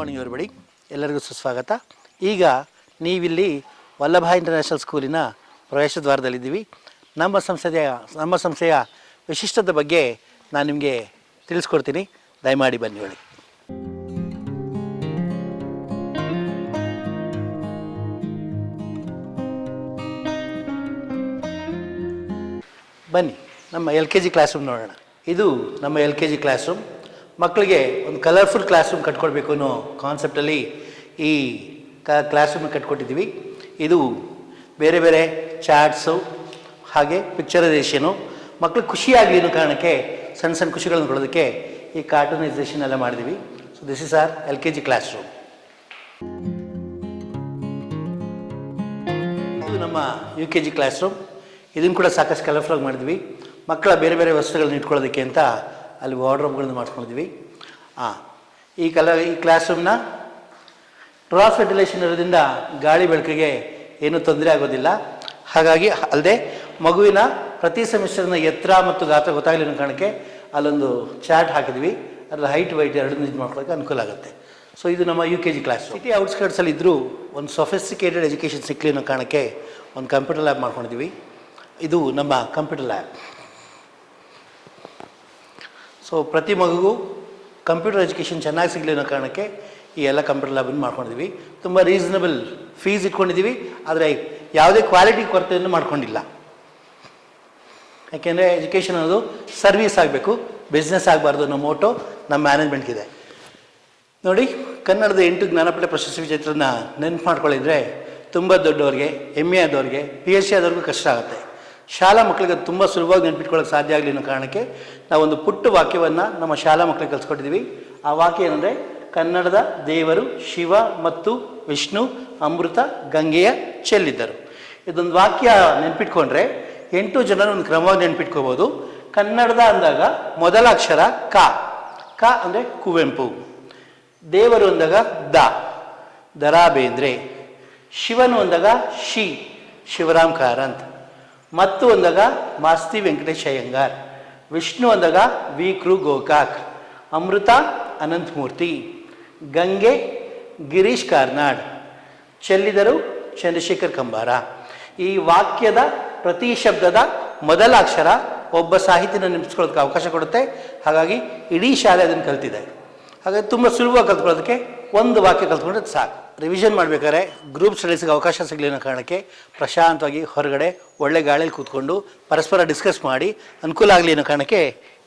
Morning everybody. ಎಲ್ಲರಿಗೂ ಸುಸ್ವಾಗತ. ಈಗ ನೀವಿಲ್ಲಿ ವಲ್ಲಭ ಇಂಟರ್ನ್ಯಾಷನಲ್ ಸ್ಕೂಲಿನ ಪ್ರವೇಶ ದ್ವಾರದಲ್ಲಿದ್ದೀವಿ ನಮ್ಮ ಸಂಸ್ಥೆಯ ನಮ್ಮ ಸಂಸ್ಥೆಯ ವಿಶಿಷ್ಟದ ಬಗ್ಗೆ ನಾನು ನಿಮಗೆ ತಿಳಿಸ್ಕೊಡ್ತೀನಿ. ದಯಮಾಡಿ ಬನ್ನಿ ಹೇಳಿ. ಬನ್ನಿ, ನಮ್ಮ L K G class room ನೋಡೋಣ. ಇದು ನಮ್ಮ L K G class room ಮಕ್ಕಳಿಗೆ ಒಂದು ಕಲರ್ಫುಲ್ ಕ್ಲಾಸ್ ರೂಮ್ ಕಟ್ಕೊಡ್ಬೇಕು ಅನ್ನೋ ಕಾನ್ಸೆಪ್ಟಲ್ಲಿ ಈ ಕ ಕ್ಲಾಸ್ ರೂಮ್ ಕಟ್ಕೊಟ್ಟಿದ್ದೀವಿ. ಇದು ಬೇರೆ ಬೇರೆ ಚಾಟ್ಸು ಹಾಗೆ ಪಿಕ್ಚರೈಸೇಷನು ಮಕ್ಕಳು ಖುಷಿಯಾಗಲಿ ಅನ್ನೋ ಕಾರಣಕ್ಕೆ ಸಣ್ಣ ಸಣ್ಣ ಖುಷಿಗಳನ್ನು ಕೊಡೋದಕ್ಕೆ ಈ ಕಾರ್ಟೂನೈಸೇಷನ್ ಎಲ್ಲ ಮಾಡಿದ್ದೀವಿ. So this is our L K G class room ಇದು ನಮ್ಮ U K G class room ಇದನ್ನು ಕೂಡ ಸಾಕಷ್ಟು ಕಲರ್ಫುಲ್ ಆಗಿ ಮಾಡಿದ್ವಿ ಮಕ್ಕಳ ಬೇರೆ ಬೇರೆ ವಸ್ತುಗಳನ್ನ ಇಟ್ಕೊಳ್ಳೋದಕ್ಕೆ ಅಂತ ಅಲ್ಲಿ ವಾರ್ಡ್ರೋಬ್ಗಳನ್ನು ಮಾಡ್ಕೊಂಡಿದ್ವಿ ಹಾಂ ಈ ಕಲ, ಈ ಕ್ಲಾಸ್ ರೂಮ್ನ ಕ್ರಾಸ್ ವೆಂಟಿಲೇಷನ್ ಇರೋದ್ರಿಂದ ಗಾಳಿ ಬೆಳಕಿಗೆ ಏನೂ ತೊಂದರೆ ಆಗೋದಿಲ್ಲ. ಹಾಗಾಗಿ ಅಲ್ಲದೆ ಮಗುವಿನ ಪ್ರತಿ ಸೆಮಿಸ್ಟರ್ನ ಎತ್ತರ ಮತ್ತು ಗಾತ್ರ ಗೊತ್ತಾಗಲಿ ಅನ್ನೋ ಕಾರಣಕ್ಕೆ ಅಲ್ಲೊಂದು ಚಾರ್ಟ್ ಹಾಕಿದ್ವಿ. ಅದರಲ್ಲಿ ಹೈಟ್, ವೈಟ್ ಎರಡನ್ನೂ ಇದು ಮಾಡ್ಕೊಳಕ್ಕೆ ಅನುಕೂಲ ಆಗುತ್ತೆ. ಸೊ ಇದು ನಮ್ಮ U K G class city ಔಟ್ಸ್ಕರ್ಟ್ಸಲ್ಲಿ ಇದ್ದರೂ ಒಂದು ಸೊಫಿಸ್ಟಿಕೇಟೆಡ್ ಎಜುಕೇಷನ್ ಸಿಕ್ಕಲಿ ಅನ್ನೋ ಕಾರಣಕ್ಕೆ ಒಂದು ಕಂಪ್ಯೂಟರ್ ಲ್ಯಾಬ್ ಮಾಡ್ಕೊಂಡಿದ್ದೀವಿ ಇದು ನಮ್ಮ ಕಂಪ್ಯೂಟರ್ ಲ್ಯಾಬ್ ಸೊ ಪ್ರತಿ ಮಗುಗೂ ಕಂಪ್ಯೂಟರ್ ಎಜುಕೇಷನ್ ಚೆನ್ನಾಗಿ ಸಿಗಲಿ ಅನ್ನೋ ಕಾರಣಕ್ಕೆ ಈ ಎಲ್ಲ ಕಂಪ್ಯೂಟರ್ ಲ್ಯಾಬನ್ನು ಮಾಡ್ಕೊಂಡಿದ್ದೀವಿ ತುಂಬ ರೀಸನಬಲ್ ಫೀಸ್ ಇಟ್ಕೊಂಡಿದ್ದೀವಿ ಆದರೆ ಯಾವುದೇ ಕ್ವಾಲಿಟಿ ಕೊರತೆಯನ್ನು ಮಾಡ್ಕೊಂಡಿಲ್ಲ. ಯಾಕೆಂದರೆ ಎಜುಕೇಷನ್ ಅನ್ನೋದು ಸರ್ವಿಸ್ ಆಗಬೇಕು ಬಿಸ್ನೆಸ್ ಆಗಬಾರ್ದು ಅನ್ನೋ ಮೋಟೋ ನಮ್ಮ ಮ್ಯಾನೇಜ್ಮೆಂಟ್ಗಿದೆ ನೋಡಿ, ಕನ್ನಡದ ಎಂಟು ಜ್ಞಾನಪೀಠ ಪ್ರಶಸ್ತಿ ವಿಜೇತರನ್ನ ನೆನಪು ಮಾಡ್ಕೊಳ್ಳಿದ್ರೆ ತುಂಬ ದೊಡ್ಡವ್ರಿಗೆ ಎ ಆದವ್ರಿಗೆ ಪಿ ಎಚ್ ಸಿ ಆದವ್ರಿಗೂ ಕಷ್ಟ ಆಗುತ್ತೆ. ಶಾಲಾ ಮಕ್ಕಳಿಗೆ ತುಂಬ ಸುಲಭವಾಗಿ ನೆನ್ಪಿಟ್ಕೊಳ್ಳೋಕೆ ಸಾಧ್ಯ ಆಗಲಿ ಅನ್ನೋ ಕಾರಣಕ್ಕೆ ನಾವೊಂದು ಪುಟ್ಟ ವಾಕ್ಯವನ್ನು ನಮ್ಮ ಶಾಲಾ ಮಕ್ಕಳಿಗೆ ಕಲಿಸ್ಕೊಟ್ಟಿದ್ದೀವಿ ಆ ವಾಕ್ಯ ಏನಂದರೆ, ಕನ್ನಡದ ದೇವರು ಶಿವ ಮತ್ತು ವಿಷ್ಣು, ಅಮೃತ, ಗಂಗೆಯ ಚೆಲ್ಲಿದ್ದರು. ಇದೊಂದು ವಾಕ್ಯ ನೆನ್ಪಿಟ್ಕೊಂಡ್ರೆ ಎಂಟು ಜನ ಒಂದು ಕ್ರಮವಾಗಿ ನೆನ್ಪಿಟ್ಕೋಬೋದು. ಕನ್ನಡದ ಅಂದಾಗ ಮೊದಲ ಅಕ್ಷರ ಕ. ಕ ಅಂದರೆ ಕುವೆಂಪು. ದೇವರು ಅಂದಾಗ ದ. ದರಾ ಬೇಂದ್ರೆ ಶಿವನು ಅಂದಾಗ ಶಿ. ಶಿವರಾಮ್ ಕಾರಂತ್ ಮತ್ತು ಅಂದಾಗ ಮಾಸ್ತಿ ವೆಂಕಟೇಶ್ ಅಯ್ಯಂಗಾರ್ ವಿಷ್ಣು ಅಂದಾಗ ವಿ. ಕೃ. ಗೋಕಾಕ್, ಅಮೃತ ಅನಂತಮೂರ್ತಿ, ಗಂಗೆ ಗಿರೀಶ್ ಕಾರ್ನಾಡ್, ಚೆಲ್ಲಿದರು ಚಂದ್ರಶೇಖರ್ ಕಂಬಾರ. ಈ ವಾಕ್ಯದ ಪ್ರತಿ ಶಬ್ದದ ಮೊದಲ ಅಕ್ಷರ ಒಬ್ಬ ಸಾಹಿತ್ಯನ ನೆನಪಿಸ್ಕೊಳ್ಳೋದಕ್ಕೆ ಅವಕಾಶ ಕೊಡುತ್ತೆ. ಹಾಗಾಗಿ ಇಡೀ ಶಾಲೆ ಅದನ್ನು ಕಲ್ತಿದೆ. ಹಾಗಾಗಿ ತುಂಬ ಸುಲಭವಾಗಿ ಕಲ್ತ್ಕೊಳ್ಳೋದಕ್ಕೆ ಒಂದು ವಾಕ್ಯ ಕಲ್ತ್ಕೊಂಡ್ರೆ ಸಾಕು. ರಿವಿಷನ್ ಮಾಡಬೇಕಾದ್ರೆ ಗ್ರೂಪ್ ಸ್ಟಡೀಸ್ಗೆ ಅವಕಾಶ ಸಿಗಲಿನ ಕಾರಣಕ್ಕೆ ಪ್ರಶಾಂತವಾಗಿ ಹೊರಗಡೆ ಒಳ್ಳೆ ಗಾಳಿಯಲ್ಲಿ ಕೂತ್ಕೊಂಡು ಪರಸ್ಪರ ಡಿಸ್ಕಸ್ ಮಾಡಿ ಅನುಕೂಲ ಆಗಲಿ ಅನ್ನೋ ಕಾರಣಕ್ಕೆ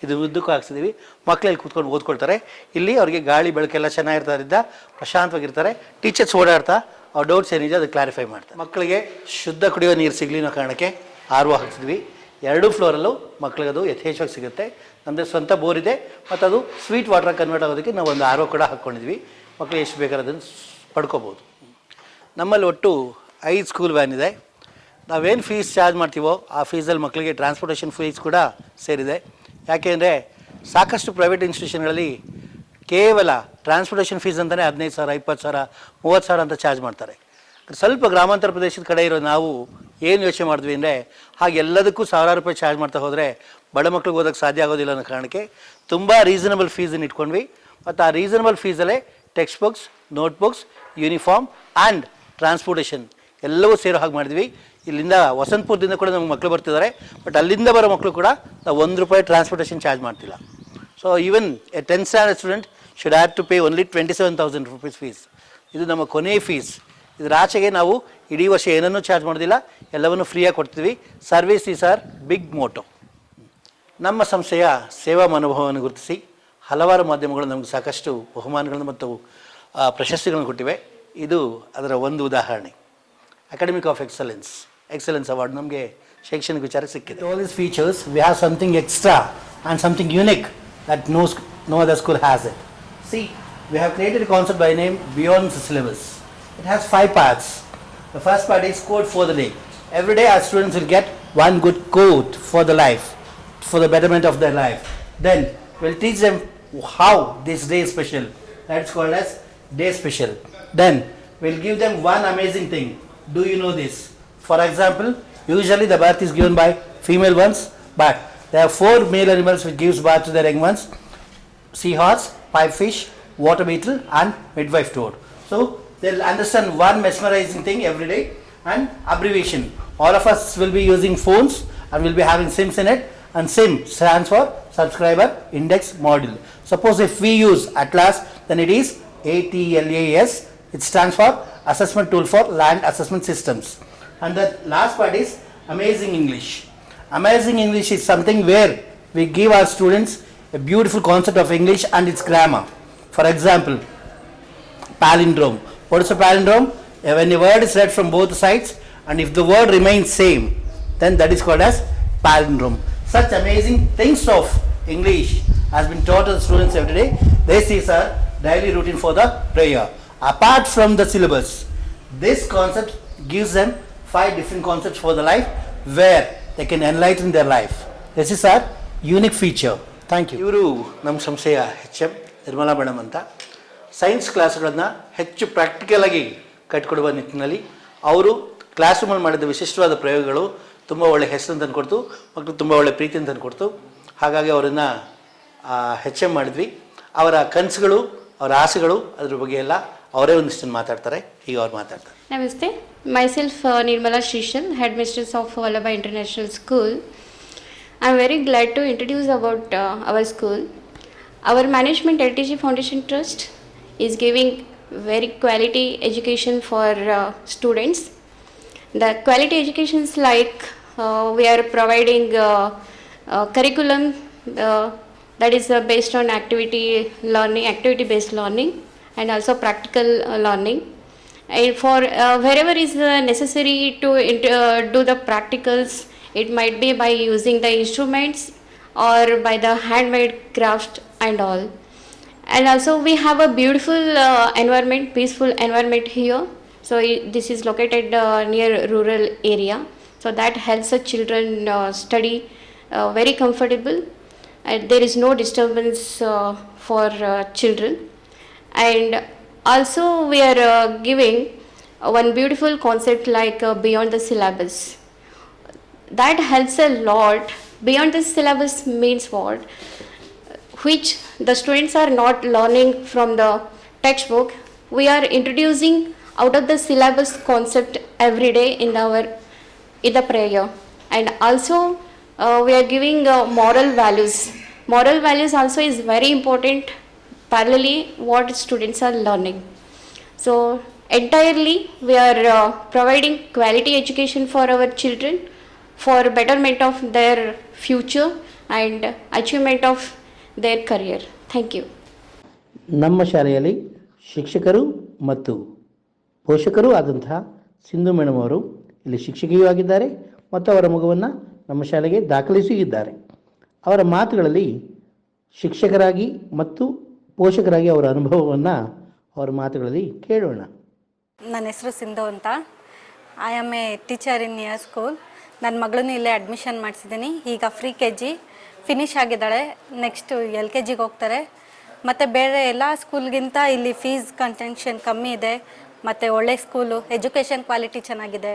ಇದು ಉದ್ದಕ್ಕೂ ಹಾಕ್ಸಿದ್ದೀವಿ ಮಕ್ಕಳಲ್ಲಿ ಕೂತ್ಕೊಂಡು ಓದ್ಕೊಳ್ತಾರೆ. ಇಲ್ಲಿ ಅವರಿಗೆ ಗಾಳಿ ಬೆಳಕೆಲ್ಲ ಚೆನ್ನಾಗಿರ್ತಾರಿಂದ ಪ್ರಶಾಂತವಾಗಿರ್ತಾರೆ. ಟೀಚರ್ಸ್ ಓಡಾಡ್ತಾ ಅವ್ರ ಡೌಟ್ಸ್ ಏನಿದೆ ಅದು ಕ್ಲಾರಿಫೈ ಮಾಡ್ತಾರೆ. ಮಕ್ಕಳಿಗೆ ಶುದ್ಧ ಕುಡಿಯೋ ನೀರು ಸಿಗಲಿ ಅನ್ನೋ ಕಾರಣಕ್ಕೆ ಆರ್ ಒ ಹಾಕ್ಸಿದ್ವಿ. ಎರಡೂ ಫ್ಲೋರಲ್ಲೂ ಮಕ್ಕಳಿಗೆ ಅದು ಯಥೇಚ್ಛವಾಗಿ ಸಿಗುತ್ತೆ. ನಮ್ಮದೇ ಸ್ವಂತ ಬೋರ್ ಇದೆ ಮತ್ತು ಅದು ಸ್ವೀಟ್ ವಾಟರ್ ಕನ್ವರ್ಟ್ ಆಗೋದಕ್ಕೆ ನಾವು ಒಂದು ಆರ್ ಒ ಕೂಡ ಹಾಕ್ಕೊಂಡಿದ್ವಿ. ಮಕ್ಕಳು ಎಷ್ಟು ಬೇಕಾದ್ರೆ ಅದನ್ನು ಪಡ್ಕೋಬೋದು. ನಮ್ಮಲ್ಲಿ ಒಟ್ಟು ಐದು ಸ್ಕೂಲ್ ವ್ಯಾನ್ ಇದೆ. ನಾವೇನು ಫೀಸ್ ಚಾರ್ಜ್ ಮಾಡ್ತೀವೋ ಆ ಫೀಸಲ್ಲಿ ಮಕ್ಕಳಿಗೆ ಟ್ರಾನ್ಸ್ಪೋರ್ಟೇಷನ್ ಫೀಸ್ ಕೂಡ ಸೇರಿದೆ. ಯಾಕೆಂದರೆ ಸಾಕಷ್ಟು ಪ್ರೈವೇಟ್ ಇನ್ಸ್ಟಿಟ್ಯೂಷನ್ಗಳಲ್ಲಿ ಕೇವಲ ಟ್ರಾನ್ಸ್ಪೋರ್ಟೇಷನ್ ಫೀಸ್ ಅಂತಲೇ ಹದಿನೈದು ಸಾವಿರ, ಇಪ್ಪತ್ತು ಸಾವಿರ, ಮೂವತ್ತು ಸಾವಿರ ಅಂತ ಚಾರ್ಜ್ ಮಾಡ್ತಾರೆ. ಸ್ವಲ್ಪ ಗ್ರಾಮಾಂತರ ಪ್ರದೇಶದ ಕಡೆ ಇರೋ ನಾವು ಏನು ಯೋಚನೆ ಮಾಡಿದ್ವಿ ಅಂದರೆ ಹಾಗೆ ಎಲ್ಲದಕ್ಕೂ ಸಾವಿರಾರು ರೂಪಾಯಿ ಚಾರ್ಜ್ ಮಾಡ್ತಾ ಹೋದರೆ ಬಡ ಮಕ್ಳಿಗೆ ಓದೋಕ್ಕೆ ಸಾಧ್ಯ ಆಗೋದಿಲ್ಲ ಅನ್ನೋ ಕಾರಣಕ್ಕೆ ತುಂಬ ರೀಸನಬಲ್ ಫೀಸನ್ನು ಇಟ್ಕೊಂಡ್ವಿ. ಮತ್ತು ಆ reasonable ಫೀಸಲ್ಲೇ text books notebooks uniform and transportation ಎಲ್ಲವೂ ಸೇರೋ ಹಾಗೆ ಮಾಡಿದ್ವಿ. ಇಲ್ಲಿಂದ ವಸಂತಪುರದಿಂದ ಕೂಡ ನಮ್ಗೆ ಮಕ್ಕಳು ಬರ್ತಿದ್ದಾರೆ. ಬಟ್ ಅಲ್ಲಿಂದ ಬರೋ ಮಕ್ಕಳು ಕೂಡ ನಾವು ಒಂದು ರೂಪಾಯಿ ಟ್ರಾನ್ಸ್ಪೋರ್ಟೇಷನ್ ಚಾರ್ಜ್ ಮಾಡ್ತಿಲ್ಲ. So even a ten standard student should have to pay only twenty seven thousand rupees fees ಇದು ನಮ್ಮ ಕೊನೆಯ ಫೀಸ್ ಇದರ ಆಚೆಗೆ ನಾವು ಇಡೀ ವರ್ಷ ಏನನ್ನೂ ಚಾರ್ಜ್ ಮಾಡೋದಿಲ್ಲ. ಎಲ್ಲವನ್ನು ಫ್ರೀಯಾಗಿ ಕೊಡ್ತೀವಿ. Service is our big motto ನಮ್ಮ ಸಂಸ್ಥೆಯ ಸೇವಾ ಮನೋಭಾವವನ್ನು ಗುರುತಿಸಿ. ಹಲವಾರು ಮಾಧ್ಯಮಗಳು ನಮಗೆ ಸಾಕಷ್ಟು ಬಹುಮಾನಗಳನ್ನು ಮತ್ತು ಪ್ರಶಸ್ತಿಗಳನ್ನು ಕೊಟ್ಟಿವೆ. ಇದು ಅದರ ಒಂದು ಉದಾಹರಣೆ. Academic of excellence excellence award ನಮಗೆ ಶೈಕ್ಷಣಿಕ ವಿಚಾರ ಸಿಕ್ಕಿದೆ. All this features we have something extra and something unique that no no other school has it see we have created concept by name beyond the syllabus it has five parts the first part is quote for the day every day our students will get one good quote for the life for the betterment of their life then will teach them how this day is special. That's called as day special. Then we'll give them one amazing thing. Do you know this? For example, usually the birth is given by female ones, but there are four male animals which gives birth to their young ones. Seahorse, pipefish, water beetle and midwife toad. So they'll understand one mesmerizing thing every day and abbreviation. All of us will be using phones and we'll be having SIMs in it and SIM stands for subscriber index module. Suppose if we use Atlas then it is ATLAS. It stands for assessment tool for land assessment systems. And the last part is amazing English. Amazing English is something where we give our students a beautiful concept of English and its grammar. For example, palindrome. What is a palindrome? When a word is read from both sides and if the word remains same, then that is called as palindrome. Such amazing things of English has been taught to the students every day. This is a daily routine for the prayer. Apart from the syllabus, this concept gives them five different concepts for the life where they can enlighten their life. This is our unique feature. Thank you. ಇವರು ನಮ್ಮ ಸಂಸ್ಥೆಯ H M Nirmala madam ಅಂತ science ಕ್ಲಾಸ್ಗಳನ್ನು ಹೆಚ್ಚು ಆಗಿ ಕಟ್ಕೊಡುವ ನಿಟ್ಟಿನಲ್ಲಿ ಅವರು class ರೂಮಲ್ಲಿ ಮಾಡಿದ ವಿಶಿಷ್ಟವಾದ ಪ್ರಯೋಗಗಳು ತುಂಬ ಒಳ್ಳೆ ಹೆಸರು ತಂದು ಕೊಡ್ತು ಮಕ್ಕಳು ತುಂಬ ಒಳ್ಳೆ ಪ್ರೀತಿಯಿಂದ ತಂದು ಕೊಡ್ತು. ಹಾಗಾಗಿ ಅವರನ್ನ ಹೆಚ್ ಎಂ ಮಾಡಿದ್ವಿ. ಅವರ ಕನಸುಗಳು, ಅವರ ಆಸೆಗಳು ಅದ್ರ ಬಗ್ಗೆ ಎಲ್ಲ ಅವರೇ ಒಂದಿಷ್ಟು ಮಾತಾಡ್ತಾರೆ. ಈಗ ಅವ್ರು ಮಾತಾಡ್ತಾರೆ. ನಮಸ್ತೆ. Myself Nirmala Srishan head mistress of Vallabha international school I am very glad to introduce about our school our management L T G foundation trust is giving very quality education for students The quality education is like uh, we are providing uh, uh, curriculum uh, that is uh, based on activity learning, activity based learning, and also practical uh, learning. And for uh, wherever is uh, necessary to uh, do the practicals, it might be by using the instruments or by the handmade craft and all and also we have a beautiful uh, environment peaceful environment here so i- this is located uh, near rural area. So that helps the children uh, study uh, very comfortable. And there is no disturbance for children. And also we are giving one beautiful concept like beyond the syllabus. That helps a lot. Beyond the syllabus means what? Which the students are not learning from the textbook. We are introducing out of the syllabus concept every day in our in the prayer and also uh, we are giving uh, moral values moral values also is very important parallelly what students are learning so entirely we are uh, providing quality education for our children for betterment of their future and achievement of their career. Thank you. ನಮ್ಮ ಶಾಲೆಯಲ್ಲಿ ಶಿಕ್ಷಕರು ಮತ್ತು ಪೋಷಕರೂ ಆದಂತಹ Sindhu madam ಅವರು ಇಲ್ಲಿ ಶಿಕ್ಷಕಿಯೂ ಆಗಿದ್ದಾರೆ ಮತ್ತು ಅವರ ಮಗುವನ್ನು ನಮ್ಮ ಶಾಲೆಗೆ ದಾಖಲಿಸಿದ್ದಾರೆ ಅವರ ಮಾತುಗಳಲ್ಲಿ ಶಿಕ್ಷಕರಾಗಿ ಮತ್ತು ಪೋಷಕರಾಗಿ ಅವರ ಅನುಭವವನ್ನು ಅವರ ಮಾತುಗಳಲ್ಲಿ ಕೇಳೋಣ. ನನ್ನ ಹೆಸರು ಸಿಂಧು ಅಂತ. I am a teacher in your school ನನ್ನ ಮಗಳನ್ನೂ ಇಲ್ಲೇ ಅಡ್ಮಿಷನ್ ಮಾಡಿಸಿದ್ದೀನಿ. ಈಗ ಫ್ರೀ ಕೆ ಜಿ ಫಿನಿಶ್ ಆಗಿದ್ದಾಳೆ. ನೆಕ್ಸ್ಟು ಎಲ್ ಕೆ ಜಿಗೆ ಹೋಗ್ತಾರೆ. ಮತ್ತು ಬೇರೆ ಎಲ್ಲ ಸ್ಕೂಲ್ಗಿಂತ ಇಲ್ಲಿ ಫೀಸ್ ಕಂಟೆನ್ಷನ್ ಕಮ್ಮಿ ಇದೆ. ಮತ್ತು ಒಳ್ಳೆ ಸ್ಕೂಲು ಎಜುಕೇಷನ್ ಕ್ವಾಲಿಟಿ ಚೆನ್ನಾಗಿದೆ.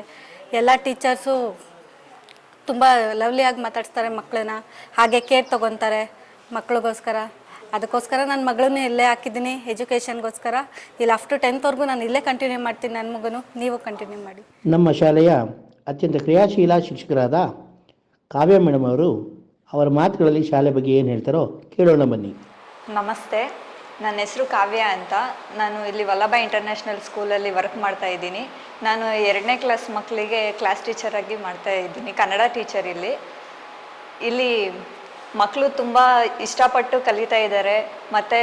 ಎಲ್ಲ ಟೀಚರ್ಸು ತುಂಬ ಲವ್ಲಿಯಾಗಿ ಮಾತಾಡಿಸ್ತಾರೆ ಮಕ್ಕಳನ್ನ ಹಾಗೆ ಕೇರ್ ತೊಗೊತಾರೆ ಮಕ್ಕಳಿಗೋಸ್ಕರ ಅದಕ್ಕೋಸ್ಕರ ನನ್ನ ಮಗಳನ್ನೂ ಇಲ್ಲೇ ಹಾಕಿದ್ದೀನಿ ಎಜುಕೇಷನ್ಗೋಸ್ಕರ. ಇಲ್ಲಿ ಆಫ್ಟರ್ ಟು ಟೆಂತ್ವರೆಗೂ ನಾನು ಇಲ್ಲೇ ಕಂಟಿನ್ಯೂ ಮಾಡ್ತೀನಿ ನನ್ನ ಮಗನು ನೀವು ಕಂಟಿನ್ಯೂ ಮಾಡಿ. ನಮ್ಮ ಶಾಲೆಯ ಅತ್ಯಂತ ಕ್ರಿಯಾಶೀಲ ಶಿಕ್ಷಕರಾದ ಕಾವ್ಯ ಮೇಡಮ್ ಅವರು ಅವರ ಮಾತುಗಳಲ್ಲಿ ಶಾಲೆ ಬಗ್ಗೆ ಏನು ಹೇಳ್ತಾರೋ ಕೇಳೋಣ ಬನ್ನಿ. ನಮಸ್ತೆ. ನನ್ನ ಹೆಸರು ಕಾವ್ಯ ಅಂತ. ನಾನು ಇಲ್ಲಿ ವಲ್ಲಭ ಇಂಟರ್ನ್ಯಾಷನಲ್ ಸ್ಕೂಲಲ್ಲಿ ವರ್ಕ್ ಮಾಡ್ತಾ ಇದ್ದೀನಿ. ನಾನು ಎರಡನೇ ಕ್ಲಾಸ್ ಮಕ್ಕಳಿಗೆ ಕ್ಲಾಸ್ ಟೀಚರಾಗಿ ಮಾಡ್ತಾ ಇದ್ದೀನಿ, ಕನ್ನಡ ಟೀಚರ್ ಇಲ್ಲಿ. ಇಲ್ಲಿ ಮಕ್ಕಳು ತುಂಬ ಇಷ್ಟಪಟ್ಟು ಕಲಿತಾ ಇದ್ದಾರೆ. ಮತ್ತು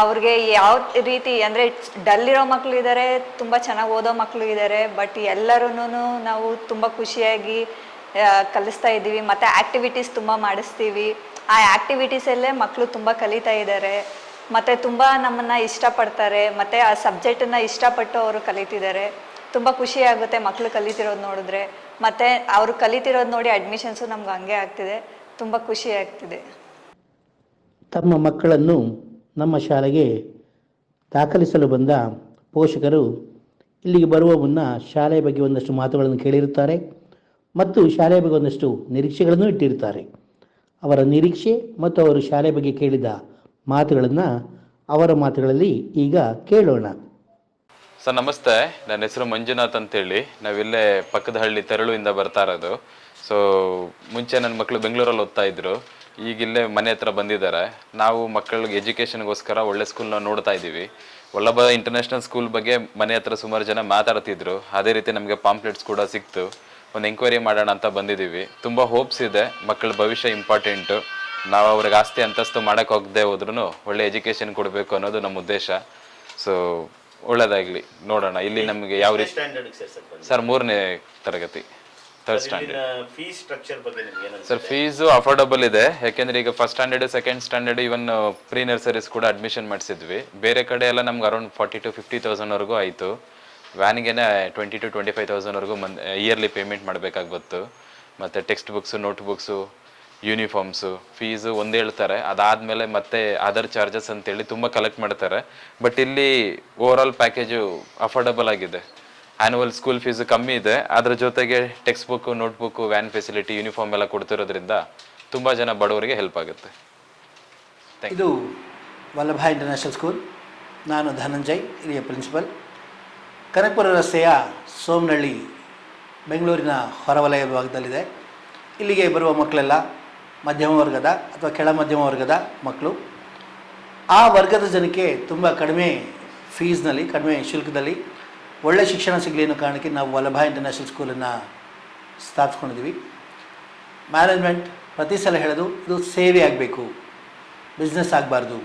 ಅವ್ರಿಗೆ ಯಾವ ರೀತಿ ಅಂದರೆ ಡಲ್ಲಿರೋ ಮಕ್ಕಳು ಇದ್ದಾರೆ, ತುಂಬ ಚೆನ್ನಾಗಿ ಓದೋ ಮಕ್ಕಳು ಇದ್ದಾರೆ. ಬಟ್ ಎಲ್ಲರೂ ನಾವು ತುಂಬ ಖುಷಿಯಾಗಿ ಕಲಿಸ್ತಾ ಇದ್ದೀವಿ. ಮತ್ತು ಆ್ಯಕ್ಟಿವಿಟೀಸ್ ತುಂಬ ಮಾಡಿಸ್ತೀವಿ. ಆ ಆ್ಯಕ್ಟಿವಿಟೀಸಲ್ಲೇ ಮಕ್ಕಳು ತುಂಬ ಕಲಿತಾ ಇದ್ದಾರೆ. ಮತ್ತು ತುಂಬ ನಮ್ಮನ್ನು ಇಷ್ಟಪಡ್ತಾರೆ, ಮತ್ತು ಆ ಸಬ್ಜೆಕ್ಟನ್ನು ಇಷ್ಟಪಟ್ಟು ಅವರು ಕಲಿತಿದ್ದಾರೆ. ತುಂಬ ಖುಷಿ ಆಗುತ್ತೆ ಮಕ್ಕಳು ಕಲಿತಿರೋದು ನೋಡಿದ್ರೆ. ಮತ್ತು ಅವರು ಕಲಿತಿರೋದು ನೋಡಿ ಅಡ್ಮಿಷನ್ಸು ನಮ್ಗೆ ಹಂಗೆ ಆಗ್ತಿದೆ. ತುಂಬ ಖುಷಿ ಆಗ್ತಿದೆ. ತಮ್ಮ ಮಕ್ಕಳನ್ನು ನಮ್ಮ ಶಾಲೆಗೆ ದಾಖಲಿಸಲು ಬಂದ ಪೋಷಕರು ಇಲ್ಲಿಗೆ ಬರುವ ಮುನ್ನ ಶಾಲೆಯ ಬಗ್ಗೆ ಒಂದಷ್ಟು ಮಾತುಗಳನ್ನು ಕೇಳಿರುತ್ತಾರೆ ಮತ್ತು ಶಾಲೆಯ ಬಗ್ಗೆ ಒಂದಷ್ಟು ನಿರೀಕ್ಷೆಗಳನ್ನು ಇಟ್ಟಿರುತ್ತಾರೆ. ಅವರ ನಿರೀಕ್ಷೆ ಮತ್ತು ಅವರು ಶಾಲೆ ಬಗ್ಗೆ ಕೇಳಿದ ಮಾತುಗಳನ್ನು ಅವರ ಮಾತುಗಳಲ್ಲಿ ಈಗ ಕೇಳೋಣ. ಸರ್, ನಮಸ್ತೆ. ನನ್ನ ಹೆಸರು ಮಂಜುನಾಥ್ ಅಂತೇಳಿ. ನಾವಿಲ್ಲೇ ಪಕ್ಕದ ಹಳ್ಳಿ ತೆರಳುವಿಂದ ಬರ್ತಾ ಇರೋದು. ಸೊ ಮುಂಚೆ ನನ್ನ ಮಕ್ಕಳು ಬೆಂಗಳೂರಲ್ಲಿ ಓದ್ತಾ ಇದ್ರು. ಈಗ ಇಲ್ಲೇ ಮನೆ ಹತ್ರ ಬಂದಿದ್ದಾರೆ. ನಾವು ಮಕ್ಕಳಿಗೆ ಎಜುಕೇಷನ್ಗೋಸ್ಕರ ಒಳ್ಳೆ ಸ್ಕೂಲ್ನ ನೋಡ್ತಾ ಇದ್ದೀವಿ. ವಲ್ಲಭ ಇಂಟರ್ನ್ಯಾಷನಲ್ ಸ್ಕೂಲ್ ಬಗ್ಗೆ ಮನೆ ಹತ್ರ ಸುಮಾರು ಜನ ಮಾತಾಡ್ತಿದ್ರು. ಅದೇ ರೀತಿ ನಮಗೆ ಪಾಂಪ್ಲೆಟ್ಸ್ ಕೂಡ ಸಿಕ್ತು. ಒಂದು ಎಂಕ್ವೈರಿ ಮಾಡೋಣ ಅಂತ ಬಂದಿದ್ದೀವಿ. ತುಂಬ ಹೋಪ್ಸ್ ಇದೆ. ಮಕ್ಕಳ ಭವಿಷ್ಯ ಇಂಪಾರ್ಟೆಂಟು. ನಾವು ಅವ್ರಿಗೆ ಆಸ್ತಿ ಅಂತಸ್ತು ಮಾಡೋಕೆ ಹೋಗದೆ ಹೋದ್ರೂ ಒಳ್ಳೆ ಎಜುಕೇಶನ್ ಕೊಡಬೇಕು ಅನ್ನೋದು ನಮ್ಮ ಉದ್ದೇಶ. ಸೊ ಒಳ್ಳೇದಾಗ್ಲಿ. ನೋಡೋಣ. ಇಲ್ಲಿ ನಮಗೆ ಯಾವ ರೀತಿ ಸ್ಟ್ಯಾಂಡರ್ಡ್ ಸರ್ ಮೂರನೇ ತರಗತಿ. ಥರ್ಡ್ ಸ್ಟ್ಯಾಂಡರ್ಡ್ ಫೀಸ್ ಸ್ಟ್ರಕ್ಚರ್ ಬಗ್ಗೆ ನಿಮ್ಗೆ ಸರ್ ಫೀಸು ಅಫೋರ್ಡಬಲ್ ಇದೆ. ಯಾಕೆಂದ್ರೆ ಈಗ first standard second standard even pre nurseries ಕೂಡ ಅಡ್ಮಿಷನ್ ಮಾಡಿಸಿದ್ವಿ. ಬೇರೆ ಕಡೆ ಎಲ್ಲ ನಮ್ಗೆ ಅರೌಂಡ್ ಫಾರ್ಟಿ ಟು ಫಿಫ್ಟಿ ತೌಸಂಡ್ವರೆಗೂ ಆಯಿತು. ವ್ಯಾನ್ಗೆನೇ ಟ್ವೆಂಟಿ ಟು ಟ್ವೆಂಟಿ ಫೈವ್ ತೌಸಂಡ್ವರೆಗೂ ಮಂತ್ ಇಯರ್ಲಿ ಪೇಮೆಂಟ್ ಮಾಡಬೇಕಾಗಿ ಮತ್ತು text books note books uniforms fees ಒಂದು ಹೇಳ್ತಾರೆ. ಅದಾದಮೇಲೆ ಮತ್ತೆ ಅದರ್ ಚಾರ್ಜಸ್ ಅಂತೇಳಿ ತುಂಬ ಕಲೆಕ್ಟ್ ಮಾಡ್ತಾರೆ. ಬಟ್ ಇಲ್ಲಿ ಓವರ್ ಆಲ್ ಪ್ಯಾಕೇಜು ಅಫೋರ್ಡಬಲ್ ಆಗಿದೆ. ಆ್ಯನುವಲ್ ಸ್ಕೂಲ್ ಫೀಸು ಕಮ್ಮಿ ಇದೆ. ಅದರ ಜೊತೆಗೆ text book note book van facility uniform ಎಲ್ಲ ಕೊಡ್ತಿರೋದ್ರಿಂದ ತುಂಬ ಜನ ಬಡವರಿಗೆ ಹೆಲ್ಪ್ ಆಗುತ್ತೆ. ಇದು ವಲ್ಲಭಾಯ್ ಇಂಟರ್ನ್ಯಾಷನಲ್ ಸ್ಕೂಲ್ ನಾನು ಧನಂಜಯ್ ಇಲ್ಲಿಯ ಪ್ರಿನ್ಸಿಪಲ್ ಕನಕಪುರ ರಸ್ತೆಯ ಸೋಮನಹಳ್ಳಿ, ಬೆಂಗಳೂರಿನ ಹೊರವಲಯ ಭಾಗದಲ್ಲಿದೆ ಇಲ್ಲಿಗೆ ಬರುವ ಮಕ್ಕಳೆಲ್ಲ ಮಧ್ಯಮ ವರ್ಗದ ಅಥವಾ ಕೆಳ ಮಧ್ಯಮ ವರ್ಗದ ಮಕ್ಕಳು. ಆ ವರ್ಗದ ಜನಕ್ಕೆ ತುಂಬ ಕಡಿಮೆ ಫೀಸ್ನಲ್ಲಿ ಕಡಿಮೆ ಶುಲ್ಕದಲ್ಲಿ ಒಳ್ಳೆಯ ಶಿಕ್ಷಣ ಸಿಗಲಿ ಅನ್ನೋ ಕಾರಣಕ್ಕೆ ನಾವು ವಲ್ಲಭ ಇಂಟರ್ನ್ಯಾಷನಲ್ ಸ್ಕೂಲನ್ನು ಸ್ಥಾಪಿಸ್ಕೊಂಡಿದ್ದೀವಿ ಮ್ಯಾನೇಜ್ಮೆಂಟ್ ಪ್ರತಿ ಸಲ ಹೇಳೋದು, ಇದು ಸೇವೆ ಆಗಬೇಕು ಬಿಸ್ನೆಸ್ ಆಗಬಾರ್ದು.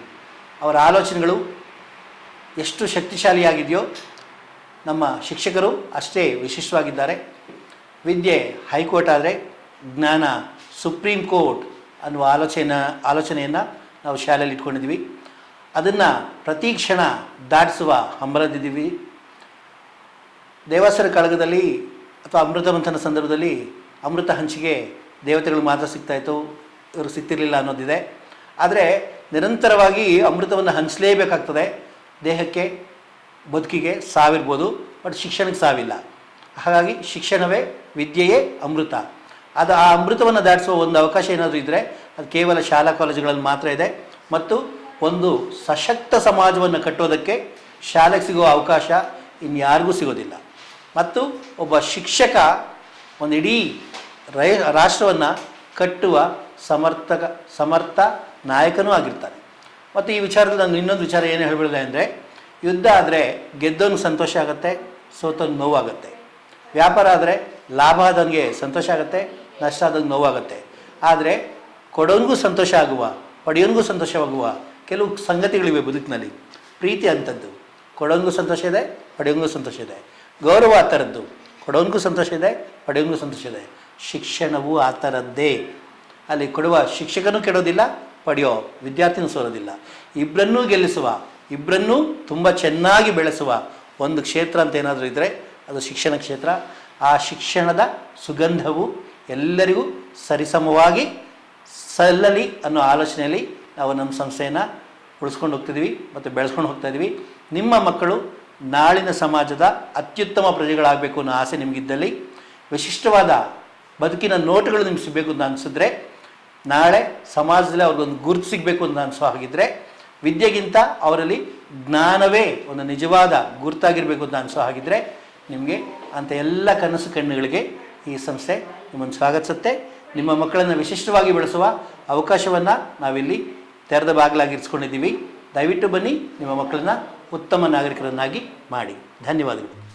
ಅವರ ಆಲೋಚನೆಗಳು ಎಷ್ಟು ಶಕ್ತಿಶಾಲಿಯಾಗಿದೆಯೋ ನಮ್ಮ ಶಿಕ್ಷಕರು ಅಷ್ಟೇ ವಿಶಿಷ್ಟವಾಗಿದ್ದಾರೆ. ವಿದ್ಯೆ ಹೈಕೋರ್ಟ್ ಆದರೆ ಜ್ಞಾನ ಸುಪ್ರೀಂ ಕೋರ್ಟ್ ಅನ್ನುವ ಆಲೋಚನೆ, ಆಲೋಚನೆಯನ್ನು ನಾವು ಶಾಲೆಯಲ್ಲಿ ಇಟ್ಕೊಂಡಿದ್ದೀವಿ. ಅದನ್ನು ಪ್ರತಿ ಕ್ಷಣ ದಾಟಿಸುವ ಹಂಬಲದಿದ್ದೀವಿ ದೇವಾಸರ ಕಳಗದಲ್ಲಿ ಅಥವಾ ಅಮೃತ ಮಂಥನ ಸಂದರ್ಭದಲ್ಲಿ ಅಮೃತ ಹಂಚಿಗೆ ದೇವತೆಗಳು ಮಾತ್ರ ಸಿಗ್ತಾಯಿತ್ತು ಇವರು ಸಿಗ್ತಿರಲಿಲ್ಲ ಅನ್ನೋದಿದೆ. ಆದರೆ ನಿರಂತರವಾಗಿ ಅಮೃತವನ್ನು ಹಂಚಲೇಬೇಕಾಗ್ತದೆ. ದೇಹಕ್ಕೆ, ಬದುಕಿಗೆ ಸಾವಿರ್ಬೋದು, ಬಟ್ ಶಿಕ್ಷಣಕ್ಕೆ ಸಾವಿಲ್ಲ. ಹಾಗಾಗಿ ಶಿಕ್ಷಣವೇ ವಿದ್ಯೆಯೇ ಅಮೃತ. ಅದು ಆ ಅಮೃತವನ್ನು ದಾಟಿಸುವ ಒಂದು ಅವಕಾಶ ಏನಾದರೂ ಇದ್ದರೆ ಅದು ಕೇವಲ ಶಾಲಾ ಕಾಲೇಜುಗಳಲ್ಲಿ ಮಾತ್ರ ಇದೆ. ಮತ್ತು ಒಂದು ಸಶಕ್ತ ಸಮಾಜವನ್ನು ಕಟ್ಟೋದಕ್ಕೆ ಶಾಲೆಗೆ ಸಿಗುವ ಅವಕಾಶ ಇನ್ಯಾರಿಗೂ ಸಿಗೋದಿಲ್ಲ. ಮತ್ತು ಒಬ್ಬ ಶಿಕ್ಷಕ ಒಂದು ಇಡೀ ರೈ, ರಾಷ್ಟ್ರವನ್ನು ಕಟ್ಟುವ ಸಮರ್ಥಕ, ಸಮರ್ಥ ನಾಯಕನೂ ಆಗಿರ್ತಾನೆ. ಮತ್ತು ಈ ವಿಚಾರದಲ್ಲಿ ನಾನು ಇನ್ನೊಂದು ವಿಚಾರ ಏನು ಹೇಳ್ಬಿಡಿದೆ ಅಂದರೆ, ಯುದ್ಧ ಆದರೆ ಗೆದ್ದವನಿಗೆ ಸಂತೋಷ ಆಗುತ್ತೆ ಸೋತವ್ನಿಗೆ ನೋವಾಗುತ್ತೆ. ವ್ಯಾಪಾರ ಆದರೆ ಲಾಭ ಆದವನಿಗೆ ಸಂತೋಷ ಆಗುತ್ತೆ ನಷ್ಟ ಆದಂಗೆ ನೋವಾಗುತ್ತೆ. ಆದರೆ ಕೊಡೋನಿಗೂ ಸಂತೋಷ ಆಗುವ, ಪಡೆಯೋನಿಗೂ ಸಂತೋಷವಾಗುವ ಕೆಲವು ಸಂಗತಿಗಳಿವೆ ಬದುಕಿನಲ್ಲಿ. ಪ್ರೀತಿ ಅಂಥದ್ದು ಕೊಡೋನಿಗೂ ಸಂತೋಷ ಇದೆ, ಪಡೆಯೋನಿಗೂ ಸಂತೋಷ ಇದೆ. ಗೌರವ ಆ ಥರದ್ದು. ಕೊಡೋನಿಗೂ ಸಂತೋಷ ಇದೆ, ಪಡೆಯೋನಿಗೂ ಸಂತೋಷ ಇದೆ. ಶಿಕ್ಷಣವು ಆ ಥರದ್ದೇ. ಅಲ್ಲಿ ಕೊಡುವ ಶಿಕ್ಷಕನೂ ಕೆಡೋದಿಲ್ಲ, ಪಡೆಯೋ ವಿದ್ಯಾರ್ಥಿನೂ ಸೋರೋದಿಲ್ಲ. ಇಬ್ಬರನ್ನೂ ಗೆಲ್ಲಿಸುವ ಇಬ್ಬರನ್ನೂ ತುಂಬ ಚೆನ್ನಾಗಿ ಬೆಳೆಸುವ ಒಂದು ಕ್ಷೇತ್ರ ಅಂತ ಏನಾದರೂ ಇದ್ದರೆ ಅದು ಶಿಕ್ಷಣ ಕ್ಷೇತ್ರ. ಆ ಶಿಕ್ಷಣದ ಸುಗಂಧವು ಎಲ್ಲರಿಗೂ ಸರಿಸಮವಾಗಿ ಸಲ್ಲಲಿ ಅನ್ನೋ ಆಲೋಚನೆಯಲ್ಲಿ ನಾವು ನಮ್ಮ ಸಂಸ್ಥೆಯನ್ನು ಉಳಿಸ್ಕೊಂಡು ಹೋಗ್ತಿದ್ದೀವಿ ಮತ್ತು ಬೆಳೆಸ್ಕೊಂಡು ಹೋಗ್ತಾ ಇದ್ದೀವಿ ನಿಮ್ಮ ಮಕ್ಕಳು ನಾಳಿನ ಸಮಾಜದ ಅತ್ಯುತ್ತಮ ಪ್ರಜೆಗಳಾಗಬೇಕು ಅನ್ನೋ ಆಸೆ ನಿಮಗಿದ್ದಲ್ಲಿ, ವಿಶಿಷ್ಟವಾದ ಬದುಕಿನ ನೋಟುಗಳು ನಿಮ್ಗೆ ಸಿಗಬೇಕು ಅಂತ ಅನಿಸಿದ್ರೆ, ನಾಳೆ ಸಮಾಜದಲ್ಲಿ ಅವ್ರಿಗೊಂದು ಗುರುತು ಸಿಗಬೇಕು ಅಂತ ಅನಿಸೋ ಹಾಗಿದ್ರೆ, ವಿದ್ಯೆಗಿಂತ ಅವರಲ್ಲಿ ಜ್ಞಾನವೇ ಒಂದು ನಿಜವಾದ ಗುರುತಾಗಿರಬೇಕು ಅಂತ ಅನಿಸೋ ಹಾಗಿದ್ರೆ, ನಿಮಗೆ ಅಂಥ ಎಲ್ಲ ಕನಸು ಕಣ್ಣುಗಳಿಗೆ ಈ ಸಂಸ್ಥೆ ನಿಮ್ಮನ್ನು ಸ್ವಾಗತಿಸುತ್ತೆ. ನಿಮ್ಮ ಮಕ್ಕಳನ್ನು ವಿಶಿಷ್ಟವಾಗಿ ಬೆಳೆಸುವ ಅವಕಾಶವನ್ನು ನಾವಿಲ್ಲಿ ತೆರೆದ ಬಾಗಿಲಾಗಿರಿಸ್ಕೊಂಡಿದ್ದೀವಿ. ದಯವಿಟ್ಟು ಬನ್ನಿ, ನಿಮ್ಮ ಮಕ್ಕಳನ್ನು ಉತ್ತಮ ನಾಗರಿಕರನ್ನಾಗಿ ಮಾಡಿ. ಧನ್ಯವಾದಗಳು.